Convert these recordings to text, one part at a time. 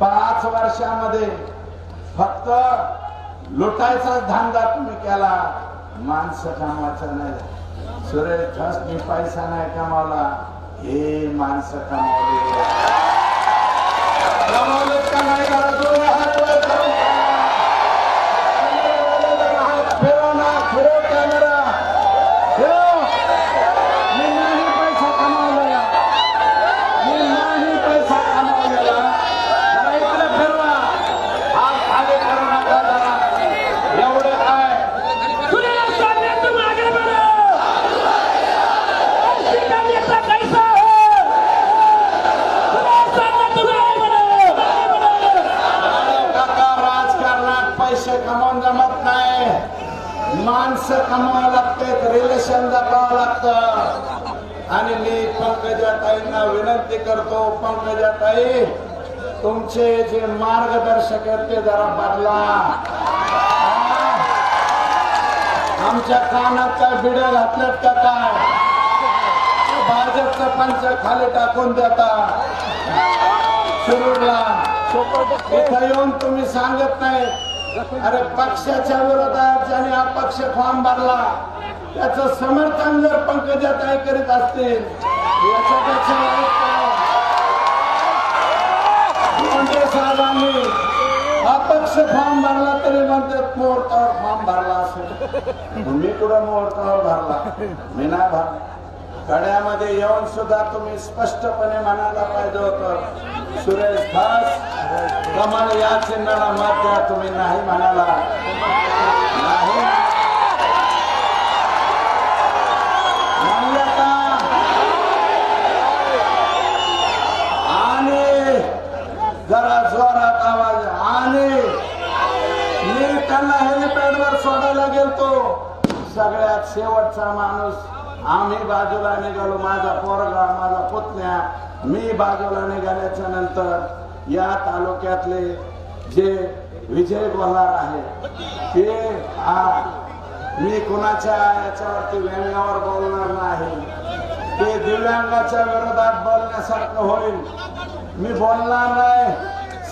पाच वर्षामध्ये फक्त लुटायचा धंदा तुम्ही केला माणसं कामाचा नाही. सुरेश मी पैसा नाही कमावला. हे माणसं कमावले. कमावले का नाही? पैसे कमावून जमत नाही. माणसं कमवावं लागते रिलेशन जपावं लागतं. आणि मी पंकजाताईंना विनंती करतो पंकजाताई तुमचे जे मार्गदर्शक आहेत ते जरा बदला. आमच्या कानात काय बिड्या घातल्यात का काय? भाजपचं पंच खाली टाकून देता. शिरूरला इथं येऊन तुम्ही सांगत नाही अरे पक्षाच्या विरोधात ज्याने अपक्ष फॉर्म भरला त्याच समर्थन जर पंकजा काय करीत असतील याच्यापेक्षा म्हणजे साहेबांनी अपक्ष फॉर्म भरला तरी म्हणतात मुहूर्तावर फॉर्म भरला असेल. मी कुठं मुहूर्तावर भरला मी नाही भरला गड्यामध्ये येऊन सुद्धा तुम्ही स्पष्टपणे म्हणायला पाहिजे होतं. सुरेश दास कमल या चिन्हाला मत द्या तुम्ही नाही म्हणाला. नाही. आणि जरा जोरात आवाज. आणि मी त्यांना हेलिपॅडवर सोडायला गेलतो. सगळ्यात शेवटचा माणूस आम्ही बाजूला निघालो. माझा पोरगा माझा पुतण्या मी बाजूला निघाल्याच्या नंतर या तालुक्यातले जे विजय बोलार आहे ते हा मी कुणाच्या याच्यावरती व्यंगावर बोलणार नाही. ते दिव्यांगाच्या विरोधात बोलण्यासारखं होईल. मी बोलणार नाही.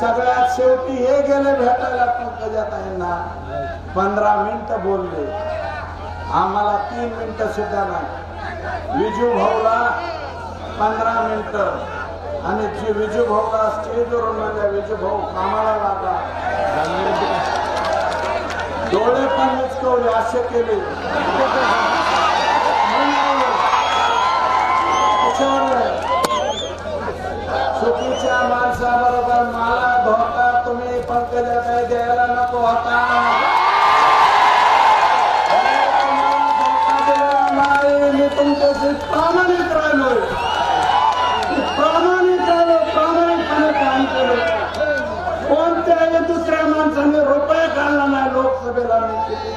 सगळ्यात शेवटी हे गेले भेटायला पंकजाताईंना. पंधरा मिनिट बोलले. आम्हाला तीन मिनिट सुद्धा नाही. विजू भाऊला पंधरा मिनिटं. आणि जी विजू भाऊला स्टेजवरून म्हणजे विजू कामाला लागला. डोळे पण मिचकवले असे केले. त्याच्यावर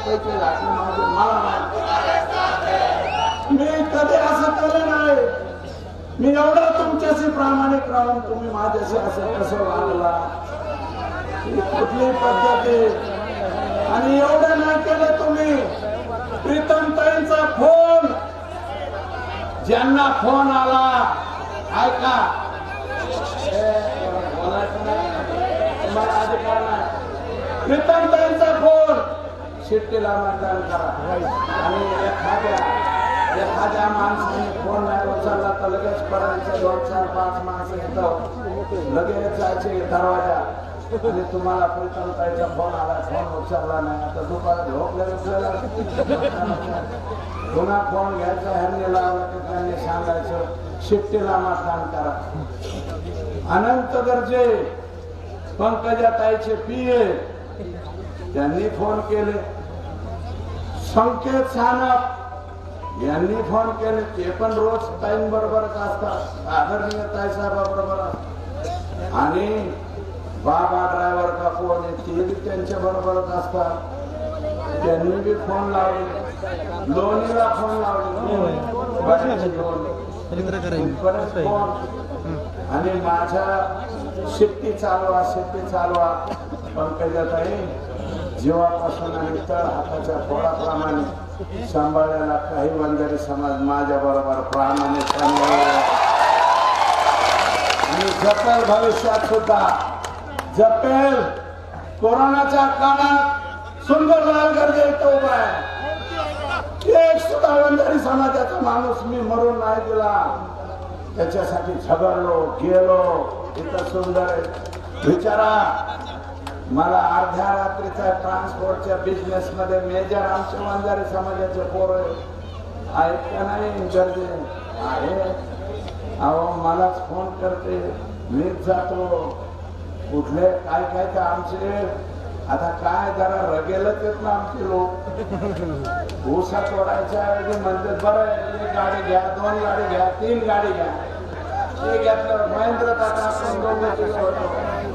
पैसे लागले माझे मला मी कधी असं केलं नाही. मी एवढं तुमच्याशी प्रामाणिक राहून तुम्ही माझ्याशी असं कसं वागला? कुठली पद्धती? आणि एवढं नाही केलं तुम्ही. प्रीतम ताईंचा फोन. ज्यांना फोन आला ऐका हे, बोलायचं नाही. तुम्हाला अधिकार नाही प्रीतमताईंचा फोन शिट्टीला मतदान करा. आणि एखाद्या एखाद्या माणसाने फोन नाही उचलला तर लगेच पडायचे दोन चार पाच माणसं येतं. लगेच जायचे दरवाजा. आणि तुम्हाला प्रीतमताईचा फोन आला फोन उचलला नाही. आता दुपारात झोपल्या उचलला. पुन्हा फोन घ्यायचा ह्यांनी लावला की त्यांनी सांगायचं शिट्टीला मतदान करा. अनंत गरजे पंकजाताईचे पिये त्यांनी फोन केले. संकेत सानप. यांनी फोन केले. ते पण रोज टाइम बरोबरच असतात. आदरणीय ताईसाहेबा बरोबर आणि बाबा ड्रायव्हर का आहे ते बी त्यांच्या बरोबरच असतात. त्यांनी बी फोन लावले. लोणीला फोन लावले. परत फोन आणि माझ्या शिट्टी चालवा शिट्टी चालवा. पंकजाताई जीवापासून आणि तळ हाताच्या पोळाप्रमाणे सांभाळायला काही वंजारी समाज माझ्या बरोबर प्राणाने सांभाळला आणि जपेल भविष्यात सुद्धा. जपेल. कोरोनाच्या काळात सुंदरलाल गर्जे इथं उभा आहे. एक सुद्धा वंजारी समाजाचा माणूस मी मरून नाही दिला. त्याच्यासाठी झगडलो गेलो. इथं सुंदर आहे. विचारा मला अर्ध्या रात्रीचा ट्रान्सपोर्टच्या बिझनेस मध्ये मेजर आमचे वंजारी समाजाचे पोर आहेत का नाही गरजे आहे. अहो मलाच फोन करते. मीच जातो. कुठले काय काय तर आमचे. आता काय जरा रगेलच येत ना आमचे लोक. ऊसा तोडायच्या ऐवजी म्हणते बरं एक गाडी घ्या दोन गाडी घ्या तीन गाडी घ्या. ते घेतलं महेंद्र दादा आपण दोघं तिघं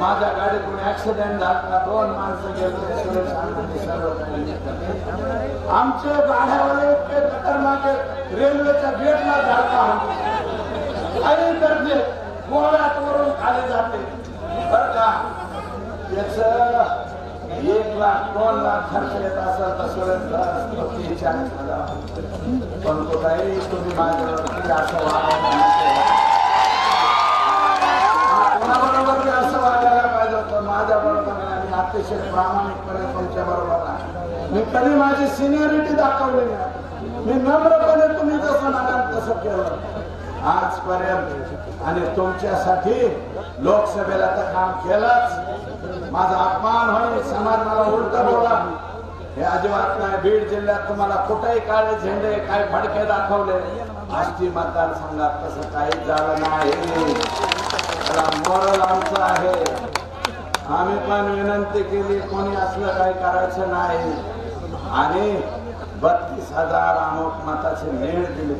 माझ्या गाडीतून ऍक्सिडेंट झाला. दोन माणसं गेले. आमचे गाड्यावाले इतके खतरनाक रेल्वेच्या गेटला झाडता काही गर्दी गोळ्यात वरून खाली जाते. बर का? याच एक लाख दोन लाख खर्च येत असेल तर सुरेश तो तीन चाळीस हजार पण तुम्ही माझ्यावरती असं वागायला आणि अतिशय प्रामाणिकपणे तुमच्या बरोबर आहे. मी कधी माझी सिनियरिटी दाखवली नाही. मी नम्रपणे तुम्ही जसं म्हणाल तसं केलं. आजपर्यंत आणि तुमच्यासाठी लोकसभेला तर काम केलंच. माझा अपमान होईल समाजाला उलट बोला. हे अजिबात नाही. बीड जिल्ह्यात तुम्हाला कुठेही काळे झेंडे काय फडके दाखवले. आष्टी मतदारसंघात तसं काही झालं नाही. त्याला मोरल आमचं आहे. आम्ही पण विनंती केली कोणी असलं काही करायचं नाही. आणि बत्तीस हजार अमोक मताचे मेळ दिले.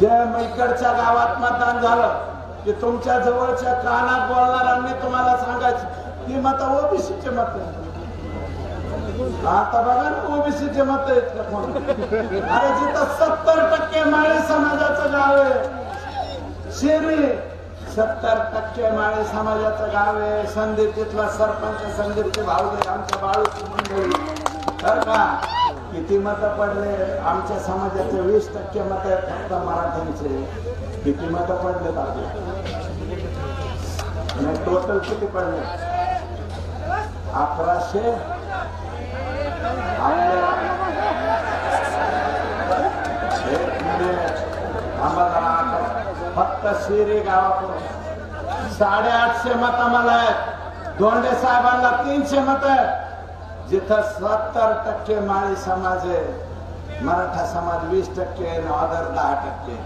जे मैकडच्या गावात मतदान झालं की तुमच्या जवळच्या कानात बोलणाऱ्यांनी तुम्हाला सांगायचं ती मत ओबीसीचे मत आता बघा ना ओबीसीचे मत आहेत का कोण? अरे जिथं सत्तर टक्के माळी समाजाचं गाव आहे शेरी सत्तर टक्के माळे समाजाचं गाव आहे. संदीप तिथला सरपंच संदीपचे भाऊजे आमच्या बाळूची मंडळी. तर का? किती मत पडले? आमच्या समाजाचे वीस टक्के मत आहेत फक्त मराठ्यांचे. किती मत पडले आपले? टोटल किती पडले? अकराशे? आम्हाला एक मिनिट थांबा जरा आता. फक्त शिरे गावाकडून साडेआठशे मत आम्हाला आहेत. दोंडे साहेबांना तीनशे मत आहेत. जिथं सत्तर टक्के माळी समाज आहे मराठा समाज वीस टक्के आणि दहा टक्के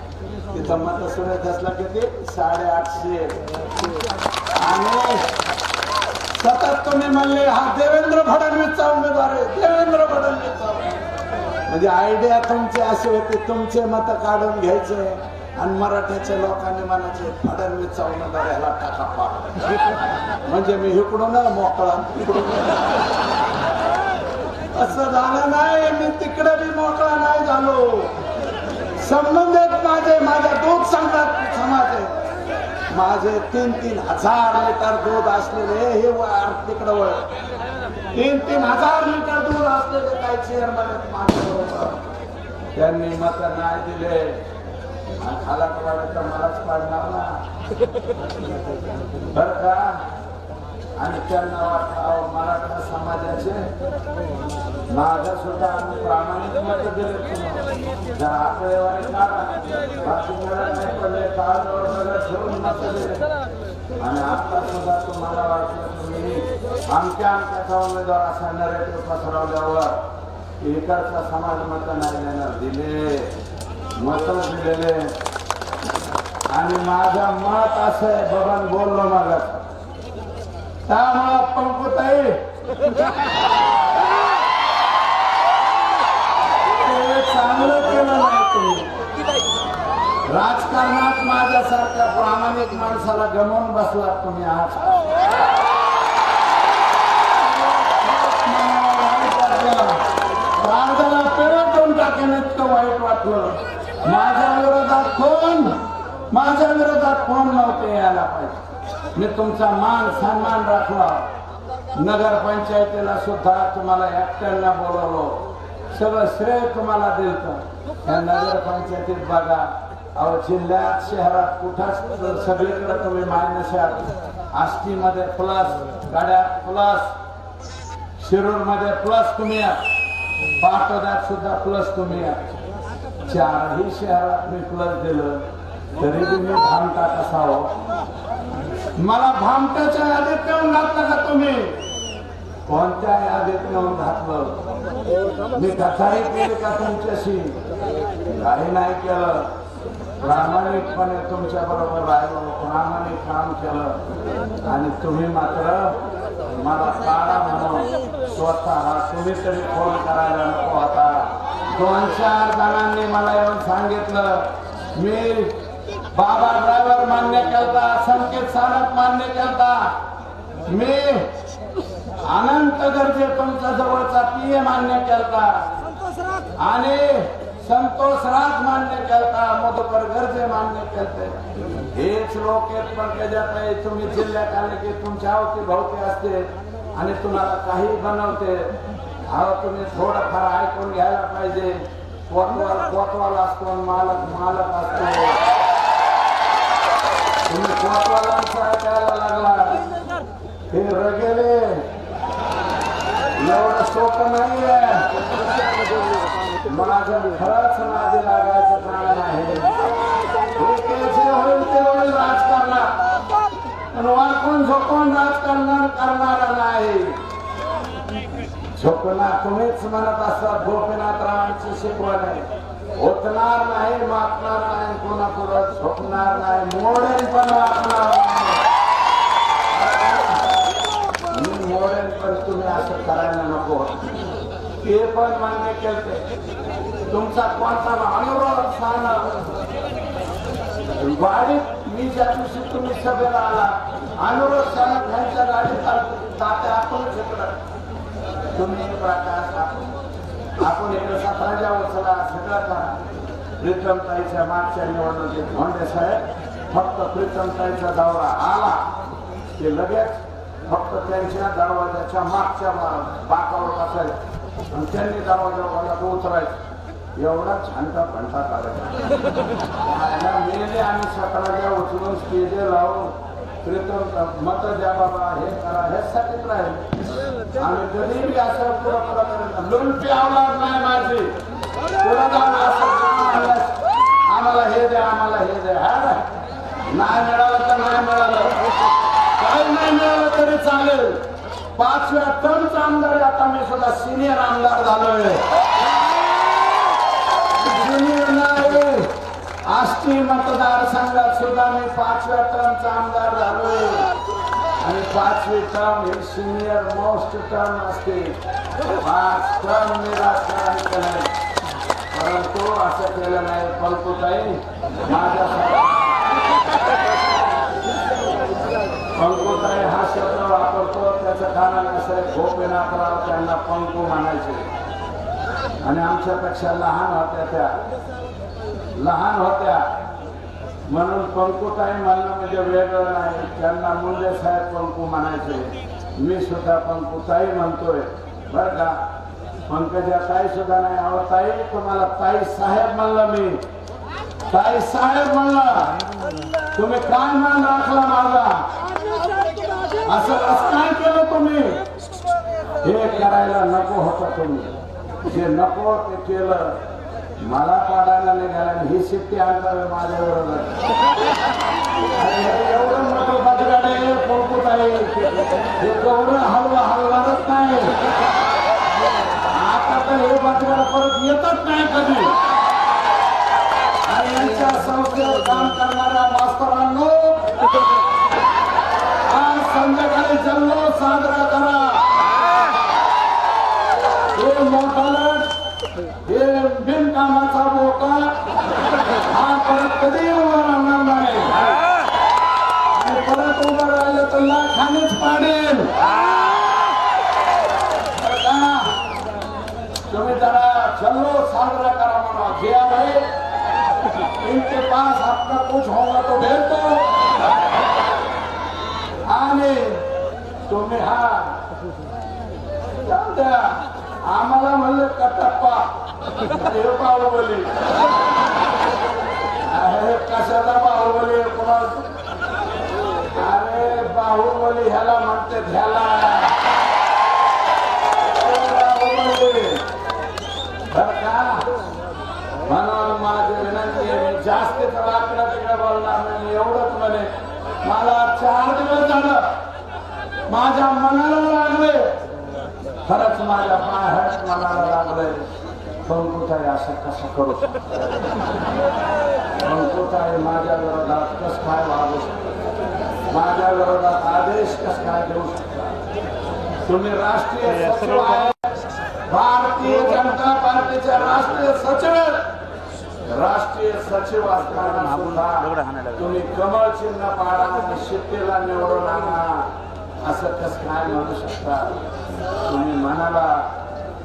तिथं मत सुरेश असला किती? साडेआठशे. आणि सतत तुम्ही म्हणले हा देवेंद्र फडणवीसचा उमेदवार आहे. देवेंद्र फडणवीसचा. म्हणजे आयडिया तुमची अशी होती तुमचे मत काढून घ्यायचे. आणि मराठ्याच्या लोकांनी म्हणायचे फडणवीसचा उमेदवार ह्याला टाका पाड. म्हणजे मी इकडून मोकळा इकडून असं झालं नाही मी तिकडे बी मोकळा नाही झालो. संबंधित माझे माझ्या दूध सांगतात समाज आहे. माझे तीन तीन हजार लिटर दूध असलेले हे तिकडं वळ. तीन तीन हजार लिटर दूध असलेले काय चेअरमन आहेत माझ्याबरोबर. त्यांनी मत नाही दिले. खाला तर मलाच पाडणार ना. बर का? आणि त्यांना वाटलं मराठा समाजाचे माझा सुद्धा आम्ही प्रामाणिक मत दिले तुम्हाला. जर आकडेवारी काढा. नाही पडले काळावर सगळं ठेवून मत दिले आणि आता सुद्धा तुम्हाला वाटलं तुम्ही आमच्या आमच्याचा उमेदवार असा नरेटिव्ह पसरवल्यावर इकडचा समाज मत नाही देणार. दिले. मत दिलेले आणि माझा मत असं आहे बाबा बोललो माझा. त्यामुळं पंकुताई चांगलं केलं नाही तुम्ही. राजकारणात माझ्यासारख्या प्रामाणिक माणसाला गमवून बसला तुम्ही आज. राजधानी डोक्याने इतकं वाईट वाटलं माझ्या विरोधात कोण माझ्या विरोधात कोण नव्हते यायला पाहिजे. मी तुमचा मान सन्मान राखला. नगरपंचायतीला सुद्धा तुम्हाला एकट्यांना बोलवलो. सगळं श्रेय तुम्हाला दिलं या नगरपंचायतीत बघा अहो जिल्ह्यात शहरात कुठंच सगळीकडे तुम्ही मायनस आहात आष्टीमध्ये प्लस गाड्यात प्लस शिरूरमध्ये प्लस तुम्ही पाटोद्यात सुद्धा प्लस तुम्ही चारही शहरात मी प्लस दिलं. तरी तुम्ही भामटा कसा हो मला भामटाच्या यादीत नेऊन घातलं का तुम्ही? कोणत्या यादीत नेऊन घातलं? मी कथाही केली का तुमच्याशी? काही नाही केलं. प्रामाणिकपणे तुमच्या बरोबर राहिलो. प्रामाणिक काम केलं. आणि तुम्ही मात्र मला काढा म्हणून स्वतः तुम्ही तरी फोन करायला नको आता. दोन चार जणांनी मला येऊन सांगितलं. मी बाबा ड्रायव्हर मान्य केलता संकेत सानप मान्य केलता मी अनंत गरजे तुमच्या जवळचा पीए मान्य केलता आणि संतोष राज मान्य करता मधुकर गरजे मान्य करते. हेच लोक आहेत पण त्याच्यात नाही तुम्ही जिल्ह्यात आले की तुमच्या अवती भोवती असते आणि तुम्हाला काही बनवते. अहो तुम्ही थोडंफार ऐकून घ्यायला पाहिजे. कोतवाल कोतवाल असतो मालक मालक असतो. लागला हे रगेले एवढं सोपं नाहीये माझं खरंच नादी लागायचं कारण आहे हे जे होईल ते होईल राजकारणात पण वाकून झोपून राजकारण करणारा नाही झोपना तुम्हीच म्हणत असता गोपीनाथरावांची शिकवण आहे होतणार नाही मागणार नाही कोणा झोपणार नाही मोडेल पण वागणार नाही मी मोडेल पण तुम्ही असं करायला नको. ते पण मान्य केलते तुमचा कोणता अनुभव सांगा. गाडीत मी ज्या दिवशी तुम्ही सभेला आला अनुरोध सांगत त्यांच्या गाडीत तात्या आपण शकत तुम्ही प्रकाश आपण इकडे सतराच्या उचला सगळं प्रीतमताईच्या मागच्या निवडणुकीत धोंडे साहेब. फक्त प्रीतमताईचा दौरा आला. ते लगेच फक्त त्यांच्या दरवाजाच्या मागच्या बाकावर बसायचं आणि त्यांनी दरवाजा दरवाजावर उतरायचं. एवढा छानता भंटा काढायचा मेले आम्ही सतराच्या उचलून स्टेजे लावून कीर्तन मत द्या बाबा हे करा ह्यासाठीच राहील आणि कधी बी असं पुरा पुरा करत लुंटी आवणार नाही माझी. पुढं जाऊन असं आम्हाला हे द्या आम्हाला हे द्या. हा नाही मिळालं तर नाही मिळालं. काही नाही मिळालं तरी चालेल. पाचव्या टर्मचा आमदार आता मी सुद्धा सिनियर आमदार झालोय. सिनियर नाही. आष्टी मतदारसंघात सुद्धा मी पाचव्या टर्मचा आमदार झालोय आणि पाचवी टर्म हे सिनियर मोस्ट टर्म असते. पाच टर्म मी राजकारण केलं परंतु असं केलं नाही. पंकुताई माझ्या पंकुताई हा शब्द वापरतो. त्याचं कारण असं आहे गोपीनाथराव त्यांना पंकू म्हणायचे. आणि आमच्यापेक्षा लहान होत्या त्या. लहान होत्या. म्हणून पंकुताई म्हणणं म्हणजे वेगळं नाही. त्यांना मुंडे साहेब पंकू म्हणायचे. मी सुद्धा पंकुताई म्हणतोय. बरं का? पंकजा ताई सुद्धा नाही. अहो ताई तुम्हाला ताई साहेब म्हणलं मी. ताई साहेब म्हणला. तुम्ही काय मान राखला माझा. असं असं काय केलं तुम्ही? हे करायला नको होतं तुम्ही. जे नको ते केलं. मला पाडायला निघाला आणि ही शिट्टी आणणार माझ्या बरोबर एवढं मोठं बदगाड आहे पोळपूट आहे. हे एवढं हलवा हलवारच नाही. आता तर हे बदगाड परत येतच नाही कधी. आणि यांच्या संस्थेवर काम करणाऱ्या मास्तरांना तर लाखानेच पाडेल तुम्ही जरा जल्लोष साजरा करा म्हणा. किया भाई इनके पास अपना कुछ होगा तो भेज दो आणि तुम्ही हा जाऊ द्या. आम्हाला म्हणलं कटप्पा. हे बाहुबली अरे कशाला बाहुबली कोणाला अरे बाहुबली ह्याला म्हणते ह्याला बाहुबली बर का म्हणून माझी विनंती आहे मी जास्त तर आकडा तिकडे बोलणार नाही एवढंच म्हणे मला चार दिवस झालं माझ्या मनाला लागले खरंच माझ्या पायात मनाला लागले पंकुताई असं कसं करू शकतो? पंकुताई माझ्या विरोधात कस काय वागू शकतो? माझ्या विरोधात आदेश कस काय देऊ शकता? तुम्ही राष्ट्रीय सचिव आहे भारतीय जनता पार्टीच्या राष्ट्रीय सचिव. राष्ट्रीय सचिव असताना सुद्धा तुम्ही कमळ चिन्ह पाडा आणि शिट्टीला निवडून आणा. असं कस काय म्हणू शकता? तुम्ही म्हणाला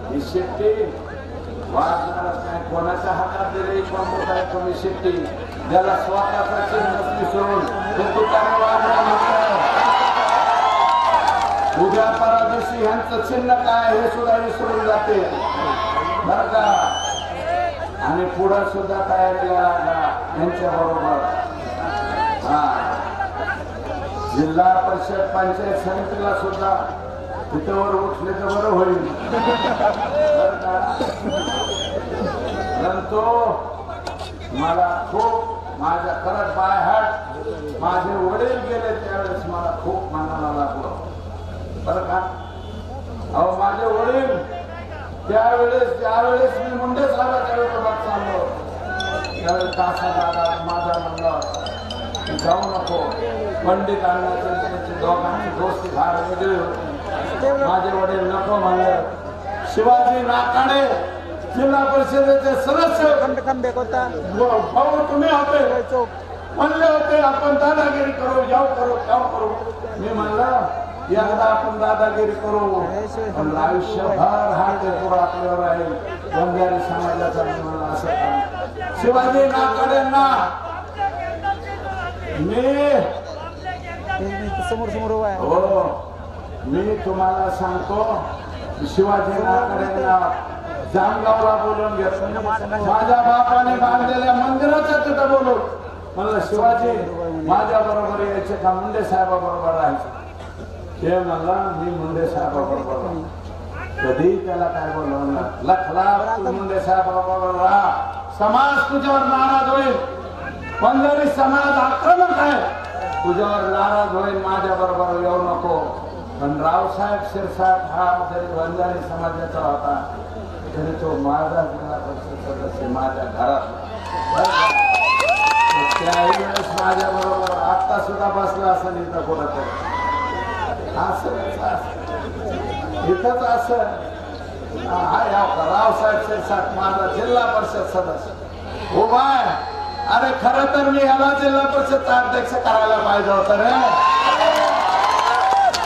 ही शिट्टी वाजणारच नाही. कोणाच्या हातात दिली? कोणतं काय तुम्ही शिट्टी? ज्याला स्वतःचा चिन्ह विसरून ते तुकाने उद्या परवा दिवशी ह्यांचं चिन्ह काय हे सुद्धा विसरून जाते. बर का? आणि पुढं सुद्धा तयारीला लागा यांच्या बरोबर. हा. जिल्हा परिषद पंचायत समितीला सुद्धा तिथवर उठले तर बरं होईल. बरं परंतु मला खूप माझ्या खरंच बाय हाट. माझे वडील गेले त्यावेळेस मला खूप मनाला लागलं. बरं का? अहो माझे वडील त्यावेळेस ज्यावेळेस मी मुंडे साहेबाच्या विरोधात चाललो त्यावेळेस कासा दादा माझा म्हणलं जाऊ नको. पंडित अण्णाचे दोघांची दोस्ती फार वेगळी होती. माझे वडील नको म्हणले. शिवाजी नाकाडे जिल्हा परिषदेचे सदस्य. खंड खंबे कोणता? भाऊ तुम्ही होते म्हणले होते आपण दादागिरी करू जाऊ करू जाऊ करू. मी म्हणलं एकदा आपण दादागिरी करू. पण आयुष्यभर हा टेकूर आपल्यावर आहे बंजारी समाजाचा मी म्हणलं असं शिवाजी नाकाडेंना मी समोर समोर हो मी तुम्हाला सांगतो शिवाजी नाकाडेंना जामगावला बोलून घेतो माझ्या बापाने बांधलेल्या मंदिराचं तिथं बोलून म्हणलं शिवाजी माझ्या बरोबर यायचे का? मुंडे साहेबा बरोबर राहायचे. ते म्हणलं मी मुंडे साहेबा बरोबर राहीन. कधी त्याला काय बोलवणार लखला मुंडे साहेबा बरोबर राहा. समाज तुझ्यावर नाराज होईल. पंजाबी समाज आक्रमक आहे तुझ्यावर नाराज होईल माझ्या बरोबर येऊ नको. पण रावसाहेब शिरसाट हा जरी बंजारी समाजाचा होता तरी तो माझा जिल्हा परिषद सदस्य माझ्या घरात माझ्या बरोबर. आता सुद्धा बसला असं इथं कोणत असं इथंच असं. हा या रावसाहेब शिरसाट माझा जिल्हा परिषद सदस्य. उभा अरे खर तर मी ह्याला जिल्हा परिषदचा अध्यक्ष करायला पाहिजे होत रे.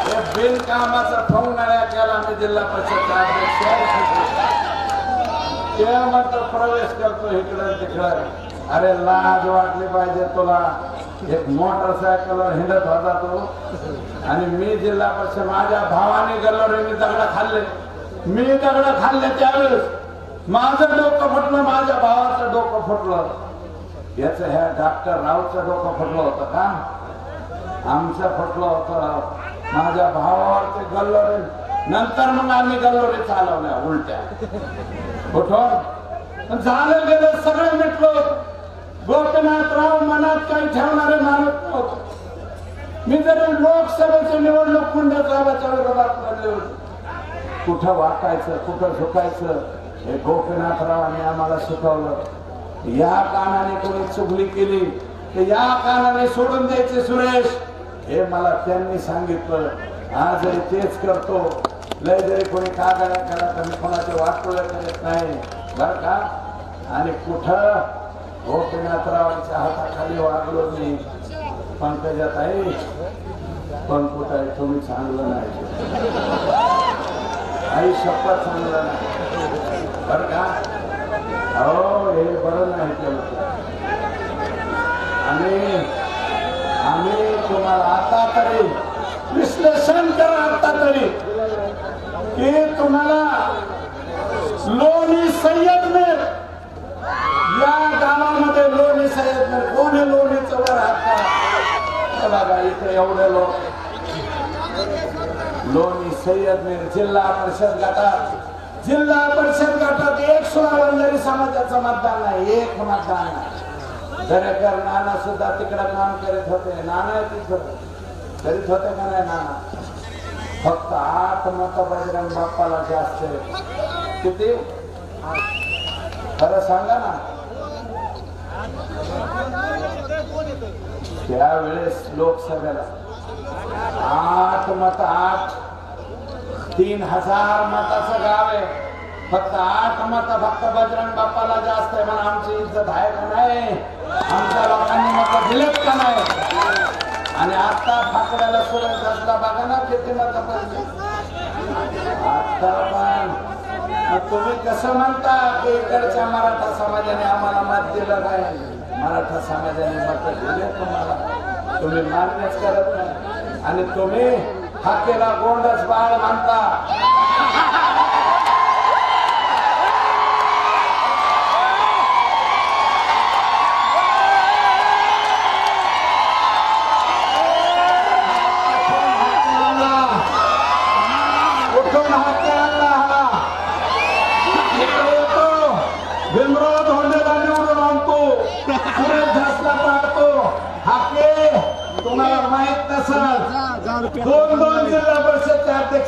बिन बिनकामाचा ठोंगणाऱ्या केला मी जिल्हा परिषदचा अध्यक्ष. ते म्हणतो प्रवेश करतो इकडं तिकडं. अरे लाज वाटली पाहिजे तुला. एक मोटरसायकल हिंडत होता तो. आणि मी जिल्हा परिषद माझ्या भावाने गल्लोरे मी दगड खाल्ले. मी दगड खाल्ले त्यावेळेस. माझं डोकं फुटलं माझ्या भावाचं डोकं फुटलं. याच ह्या डॉक्टर रावचं डोकं फुटलं होतं का? आमचं फुटलं होतं. माझ्या भावावर ते गल्लोरे नंतर मग आम्ही गल्लो रे चालवल्या उलट्या. कुठून झालं गोपीनाथराव मनात काही ठेवणारे माणूस नव्हतं. मी जरी लोकसभेची निवडणूक मुंडे साहेबाच्या विरोधात लढले होते. कुठं वाकायचं कुठं झुकायचं हे गोपीनाथरावांनी आम्हाला शिकवलं. या कानाने कोणी चुगली केली तर या कानाने सोडून द्यायचे सुरेश. हे मला त्यांनी सांगितलं. हा जरी तेच करतो लय जरी कोणी कागाळ्या करा तर मी कोणाचे वाटोळ्या करत नाही. बर का? आणि कुठं गोपीनाथरावांच्या हाताखाली वागलो मी. पंकजात आहे. पंकुताई तुम्ही चांगलं नाही. आई शपथ चांगलं नाही. बर का? हो हे बरं नाही केलं. आणि आम्ही तुम्हाला आता तरी विश्लेषण करा आता तरी. की तुम्हाला लोणी सय्यदमेर गावामध्ये कोण आहे लोणीचं वर हात बघा इथे एवढे लोक. लोणी सय्यदमेर जिल्हा परिषद गटात जिल्हा परिषद गटात एक सोळा वंजारी समाजाचं मतदान नाही एक मतदान. नाही दरेकर नाना सुद्धा तिकडे काम करीत होते नाना तिथं. करीत होते का नाही नाना? फक्त आठ मत बजरंग बाप्पाला जास्त किती? खरं सांगा ना. त्यावेळेस लोकसभेला आठ मत आठ तीन हजार मताचं गाव आहे. फक्त आठ मत फक्त बजरंग बाप्पाला जास्त आहे म्हणून आमची इज्जत आहे का नाही. आमच्या लोकांनी मत दिलेत का नाही? आणि आता फाकड्याला सुरेश असला बघा ना किती मत पडली. आता पण तुम्ही कसं म्हणता की इकडच्या मराठा समाजाने आम्हाला मत दिलं नाही? मराठा समाजाने मात्र दिले तुम्हाला. तुम्ही मान्यच करत नाही आणि तुम्ही हाकेला गोंडच बाळ मानता.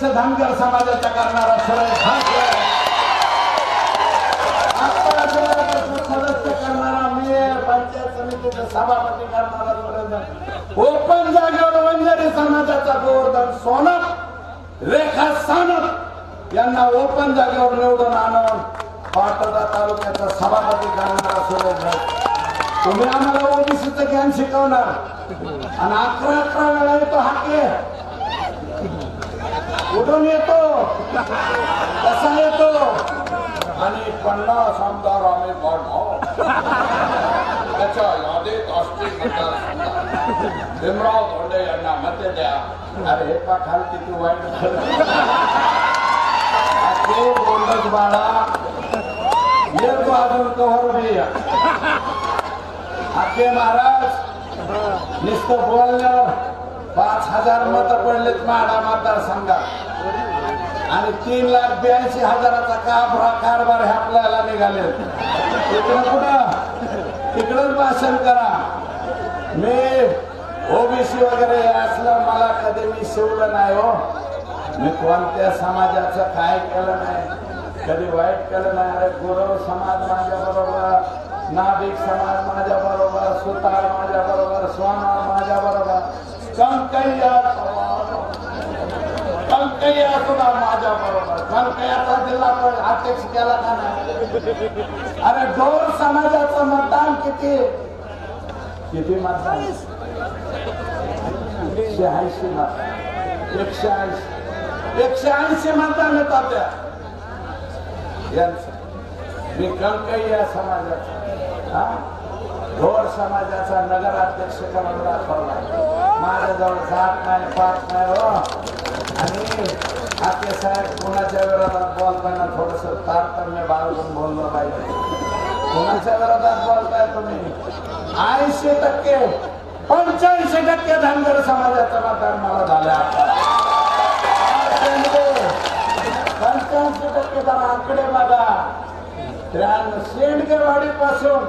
अध्यक्ष धनगर समाजाचा करणारा सरळ सदस्य करणारा मेयर पंचायत समितीचा सभापती करणारा सुरेंद्र. ओपन जागेवर वंजारी समाजाचा गोवर्धन सोनप रेखा सानप यांना ओपन जागेवर निवडून आणून पाटोदा तालुक्याचा सभापती करणारा सुरेंद्र. तुम्ही आम्हाला ओबीसीचं ज्ञान शिकवणार. आणि अकरा अकरा वेळा येतो हाके. कुठून येतो. कसा येतो. आणि पन्नास आमदार आम्ही पाडणार त्याच्या यादीत असतील मतदार भीमराव धोंडे यांना मते द्या. अरे हे का खाल किती वाईट बोलत बाळा. येतो अजून कव्हर नाही आपले महाराज. नुसतं बोलल्यावर पाच हजार मत पडलेत माडा मतदारसंघात. आणि तीन लाख ब्याऐंशी हजाराचा काबरा कारभार हे आपल्याला निघाले तिकडं कुठं? तिकडंच भाषण करा. मी ओबीसी वगैरे असलं मला कधी मी शिवलं नाही हो. मी कोणत्या समाजाचं काय केलं नाही. कधी वाईट केलं नाही. अरे गुरव समाज माझ्या बरोबर नाभिक समाज माझ्या बरोबर सुतार माझ्या बरोबर सोनार माझ्या बरोबर कंकैया कंकैया सुद्धा माझ्या बरोबर. कंकैयाचा जिल्हा पण अध्यक्ष केला का नाही? अरे ढोर समाजाचं मतदान किती? किती मतदान? एकशे ऐंशी एकशे ऐंशी. एकशे ऐंशी मतदान येतात त्या यांचं. मी कंकैया समाजाचा. हा? ढोर समाजाचा नगराध्यक्ष म्हणून दाखवला. माझ्याजवळ जात नाही पाच नाही हो. आणि आपले साहेब कोणाच्या विरोधात बोलताना थोडस तारतम्य बाळगून बोललं पाहिजे. कोणाच्या विरोधात बोलताय तुम्ही? ऐंशी टक्के पंच्याऐंशी टक्के धनगर समाजाचा मतदान मला झाला पंच्याऐंशी टक्के जरा आकडे बघा. त्र्याण्णव शेंडगेवाडी पासून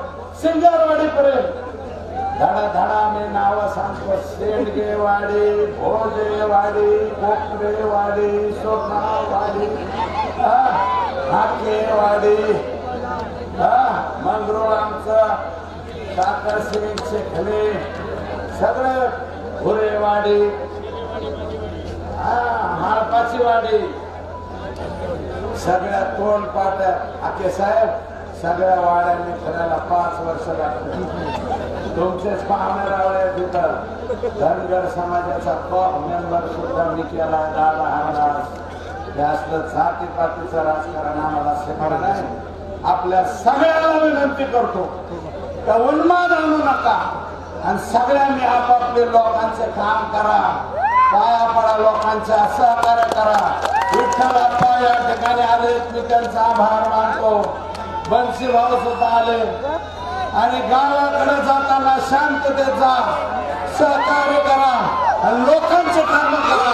धडा धडा मी नाव सांगतो शेंडगेवाडी भोजेवाडी कोकरेवाडी सोनावाडी हा, हाकेवाडी हा मंगरूळ आमचं साखर सिंग शेखले सगळं भुरेवाडी हा माळपाची वाडी सगळ्या तोंड पाट आके साहेब सगळ्या वाड्यांनी फिरायला पाच वर्ष लागले. तुमचेच पाहुणे रावळे तिथं धनगर समाजाचा कॉप मेंबर सुद्धा मी केला दादा हरदास हे असलं जातीपातीचं राजकारण आम्हाला शिकणार नाही. आपल्या सगळ्याला विनंती करतो का उन्माद आणू नका. आणि सगळ्यांनी आपापले लोकांचे काम करा. पाया पडा लोकांचा सहकार्य करा. विठ्ठल अप्पा या ठिकाणी आले मी त्यांचा आभार मानतो. बन्सी भाऊ सुद्धा आले. आणि गावाकडे जाताना शांततेत जा सहकार्य करा. लोकांचं काम करा.